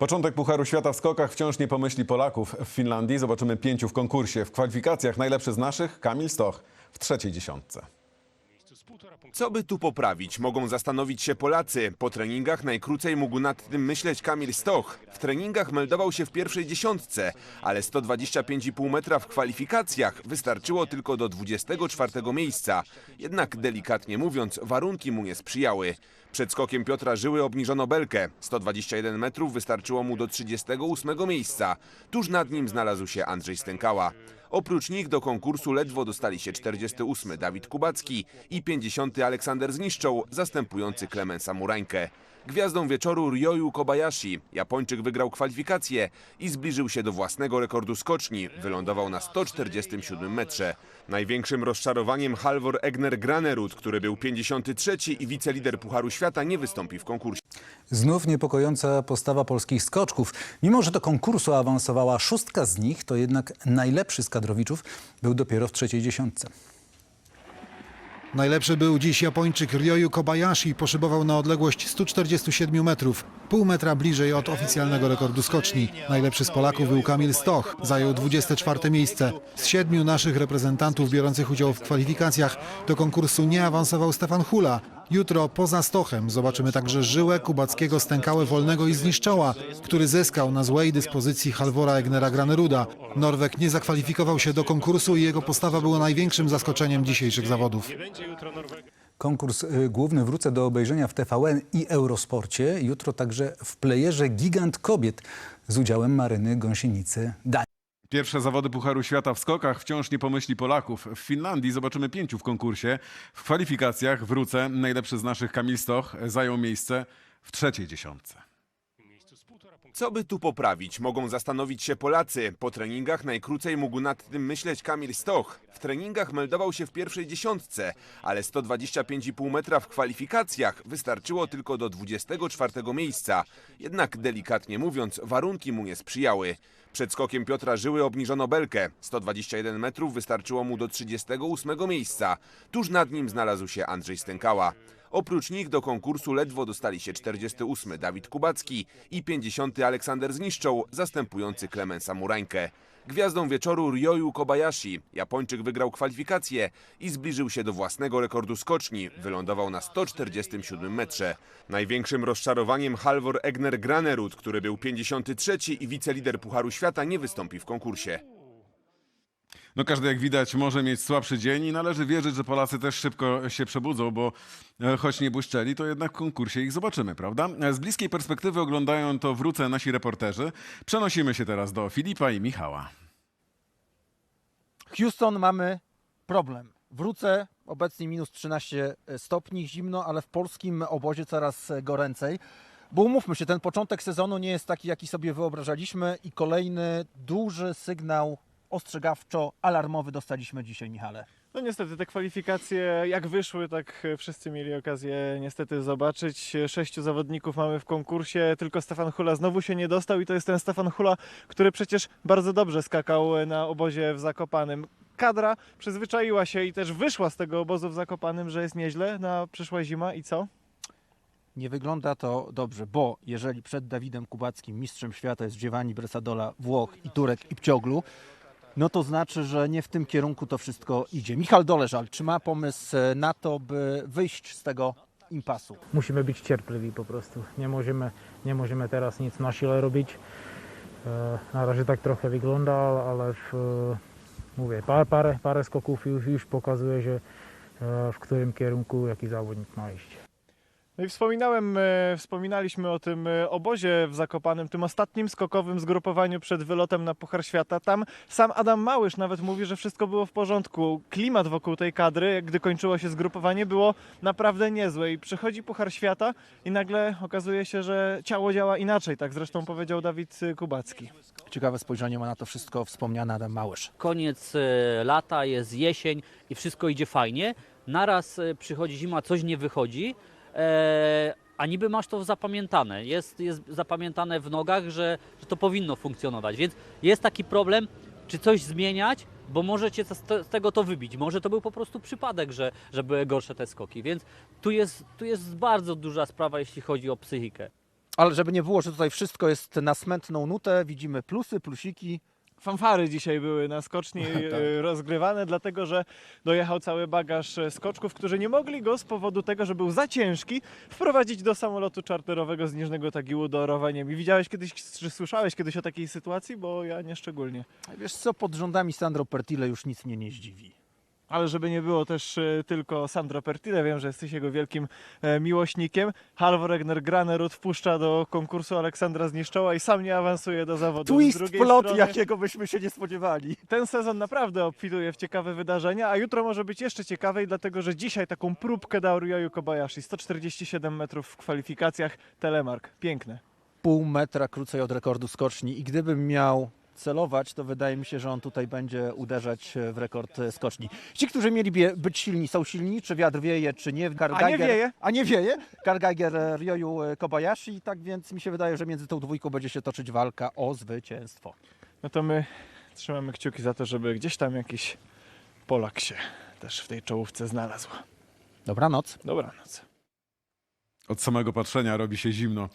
Początek Pucharu Świata w skokach wciąż nie pomyśli Polaków. W Finlandii zobaczymy pięciu w konkursie. W kwalifikacjach najlepszy z naszych Kamil Stoch w trzeciej dziesiątce. Co by tu poprawić, mogą zastanowić się Polacy. Po treningach najkrócej mógł nad tym myśleć Kamil Stoch. W treningach meldował się w pierwszej dziesiątce, ale 125,5 metra w kwalifikacjach wystarczyło tylko do 24 miejsca. Jednak delikatnie mówiąc, warunki mu nie sprzyjały. Przed skokiem Piotra Żyły obniżono belkę. 121 metrów wystarczyło mu do 38 miejsca. Tuż nad nim znalazł się Andrzej Stękała. Oprócz nich do konkursu ledwo dostali się 48 Dawid Kubacki i 50 Aleksander Zniszczoł, zastępujący Klemensa Murańkę. Gwiazdą wieczoru Ryoyu Kobayashi. Japończyk wygrał kwalifikacje i zbliżył się do własnego rekordu skoczni. Wylądował na 147 metrze. Największym rozczarowaniem Halvor Egner Granerud, który był 53 i wicelider Pucharu Świata, nie wystąpi w konkursie. Znów niepokojąca postawa polskich skoczków. Mimo, że do konkursu awansowała szóstka z nich, to jednak najlepszy z kadrowiczów był dopiero w trzeciej dziesiątce. Najlepszy był dziś Japończyk Ryoyu Kobayashi, poszybował na odległość 147 metrów, pół metra bliżej od oficjalnego rekordu skoczni. Najlepszy z Polaków był Kamil Stoch, zajął 24 miejsce. Z siedmiu naszych reprezentantów biorących udział w kwalifikacjach do konkursu nie awansował Stefan Hula. Jutro poza Stochem zobaczymy także Żyłę, Kubackiego, Stękałę, Wolnego i Zniszczoła, który zyskał na złej dyspozycji Halvora Egnera Graneruda. Norweg nie zakwalifikował się do konkursu i jego postawa była największym zaskoczeniem dzisiejszych zawodów. Konkurs y, główny wrócę do obejrzenia w TVN i Eurosporcie. Jutro także w playerze Gigant Kobiet z udziałem Maryny Gąsienicy Danii. Pierwsze zawody Pucharu Świata w skokach wciąż nie pomyśli Polaków. W Finlandii zobaczymy pięciu w konkursie. W kwalifikacjach wrócę. Najlepszy z naszych Kamil Stoch zajął miejsce w trzeciej dziesiątce. Co by tu poprawić, mogą zastanowić się Polacy. Po treningach najkrócej mógł nad tym myśleć Kamil Stoch. W treningach meldował się w pierwszej dziesiątce, ale 125,5 metra w kwalifikacjach wystarczyło tylko do 24 miejsca. Jednak delikatnie mówiąc, warunki mu nie sprzyjały. Przed skokiem Piotra Żyły obniżono belkę. 121 metrów wystarczyło mu do 38 miejsca. Tuż nad nim znalazł się Andrzej Stękała. Oprócz nich do konkursu ledwo dostali się 48 Dawid Kubacki i 50 Aleksander Zniszczoł, zastępujący Klemensa Murańkę. Gwiazdą wieczoru Ryoyu Kobayashi. Japończyk wygrał kwalifikacje i zbliżył się do własnego rekordu skoczni. Wylądował na 147 metrze. Największym rozczarowaniem Halvor Egner Granerud, który był 53 i wicelider Pucharu Świata, nie wystąpi w konkursie. No każdy jak widać może mieć słabszy dzień i należy wierzyć, że Polacy też szybko się przebudzą, bo e, choć nie błyszczeli, to jednak w konkursie ich zobaczymy, prawda? Z bliskiej perspektywy oglądają to wrócę nasi reporterzy. Przenosimy się teraz do Filipa i Michała. Houston mamy problem. Wrócę, obecnie minus 13 stopni, zimno, ale w polskim obozie coraz goręcej. Bo umówmy się, ten początek sezonu nie jest taki, jaki sobie wyobrażaliśmy i kolejny duży sygnał ostrzegawczo-alarmowy dostaliśmy dzisiaj, Michale. No niestety te kwalifikacje jak wyszły, tak wszyscy mieli okazję niestety zobaczyć. Sześciu zawodników mamy w konkursie, tylko Stefan Hula znowu się nie dostał i to jest ten Stefan Hula, który przecież bardzo dobrze skakał na obozie w Zakopanym. Kadra przyzwyczaiła się i też wyszła z tego obozu w Zakopanym, że jest nieźle na przyszła zima i co? Nie wygląda to dobrze, bo jeżeli przed Dawidem Kubackim mistrzem świata jest Giovanni Bresadola, Włoch i Turek i Pcioglu, no to znaczy, że nie w tym kierunku to wszystko idzie. Michal Doleżal, czy ma pomysł na to, by wyjść z tego impasu? musimy być cierpliwi po prostu. Nie możemy, nie możemy teraz nic na sile robić. E, Na razie tak trochę wygląda, ale w, e, mówię, parę, parę, parę skoków już, już pokazuje, że e, w którym kierunku jaki zawodnik ma iść. No i wspominałem, e, wspominaliśmy o tym e, obozie w Zakopanym, tym ostatnim skokowym zgrupowaniu przed wylotem na Puchar Świata. Tam sam Adam Małysz nawet mówi, że wszystko było w porządku. Klimat wokół tej kadry, gdy kończyło się zgrupowanie, było naprawdę niezłe. I przychodzi Puchar Świata i nagle okazuje się, że ciało działa inaczej. Tak zresztą powiedział Dawid e, Kubacki. Ciekawe spojrzenie ma na to wszystko wspomniany Adam Małysz. koniec lata, jest jesień i wszystko idzie fajnie. Naraz przychodzi zima, coś nie wychodzi, a niby masz to zapamiętane. Jest, jest zapamiętane w nogach, że, że to powinno funkcjonować. Więc jest taki problem, czy coś zmieniać, bo możecie z z tego to wybić. Może to był po prostu przypadek, że, że były gorsze te skoki. Więc tu jest, tu jest bardzo duża sprawa, jeśli chodzi o psychikę. Ale żeby nie było, że tutaj wszystko jest na smętną nutę, widzimy plusy, plusiki. Fanfary dzisiaj były na skoczni e, rozgrywane, dlatego że dojechał cały bagaż e, skoczków, którzy nie mogli go z powodu tego, że był za ciężki, wprowadzić do samolotu czarterowego z Niżnego Tagiłu do Orowaniem. I widziałeś kiedyś, czy słyszałeś kiedyś o takiej sytuacji? Bo ja nie szczególnie. Wiesz co, pod rządami Sandro Pertile już nic mnie nie zdziwi. Ale żeby nie było też e, tylko Sandro Pertile, wiem, że jesteś jego wielkim e, miłośnikiem. Halvor Egner Granerud wpuszcza do konkursu Aleksandra Zniszczoła i sam nie awansuje do zawodu. Twist, plot, strony- jakiego byśmy się nie spodziewali. Ten sezon naprawdę obfituje w ciekawe wydarzenia, a jutro może być jeszcze ciekawiej, dlatego że dzisiaj taką próbkę dał Ryoyu Kobayashi. 147 metrów w kwalifikacjach. Telemark. Piękne. Pół metra krócej od rekordu skoczni i gdybym miał celować, to wydaje mi się, że on tutaj będzie uderzać w rekord e, skoczni. Ci, którzy mieli bie- być silni, są silni, czy wiatr wieje, czy nie. Karl A nie wieje? A nie wieje. Karl Geiger, e, Ryoyu e, Kobayashi, tak więc mi się wydaje, że między tą dwójką będzie się toczyć walka o zwycięstwo. No to my trzymamy kciuki za to, żeby gdzieś tam jakiś Polak się też w tej czołówce znalazł. Dobranoc. Dobranoc. Od samego patrzenia robi się zimno.